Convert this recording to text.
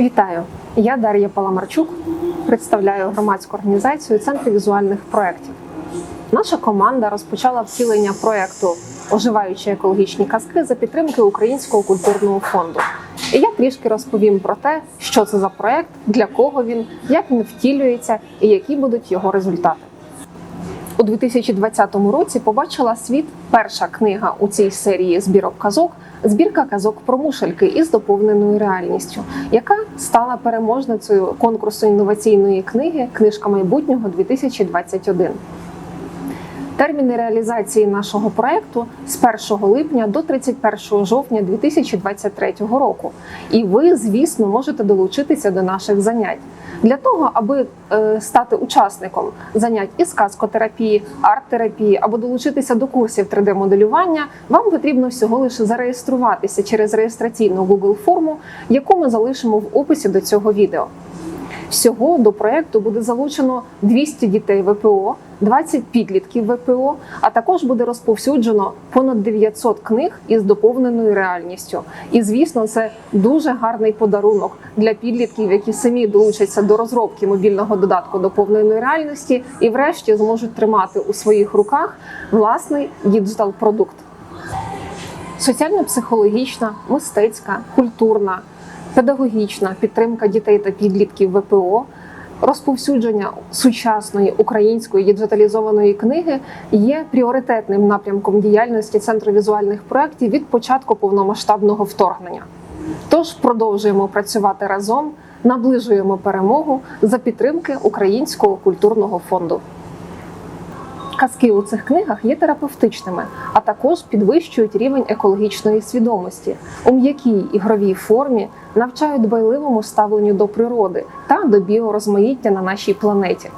Вітаю! Я Дар'я Паламарчук, представляю громадську організацію Центр візуальних проєктів. Наша команда розпочала втілення проєкту Оживаючі екологічні казки за підтримки Українського культурного фонду. І я трішки розповім про те, що це за проєкт, для кого він, як він втілюється і які будуть його результати. У 2020 році побачила світ перша книга у цій серії збірок казок збірка казок про мушельки із доповненою реальністю, яка стала переможницею конкурсу інноваційної книги Книжка майбутнього 2021. Терміни реалізації нашого проекту з 1 липня до 31 жовтня 2023 року. І ви, звісно, можете долучитися до наших занять. Для того, аби е, стати учасником занять із казкотерапії, арт-терапії або долучитися до курсів 3D-моделювання, вам потрібно всього лише зареєструватися через реєстраційну Google форму, яку ми залишимо в описі до цього відео. Всього до проекту буде залучено 200 дітей ВПО, 20 підлітків ВПО, а також буде розповсюджено понад 900 книг із доповненою реальністю. І звісно, це дуже гарний подарунок для підлітків, які самі долучаться до розробки мобільного додатку доповненої реальності і, врешті, зможуть тримати у своїх руках власний діджитал продукт. Соціально-психологічна, мистецька, культурна, педагогічна підтримка дітей та підлітків ВПО, розповсюдження сучасної української діджиталізованої книги є пріоритетним напрямком діяльності Центру візуальних проєктів від початку повномасштабного вторгнення. Тож продовжуємо працювати разом, наближуємо перемогу за підтримки Українського культурного фонду. Казки у цих книгах є терапевтичними, а також підвищують рівень екологічної свідомості. У м'якій ігровій формі навчають дбайливому ставленню до природи та до біорозмаїття на нашій планеті.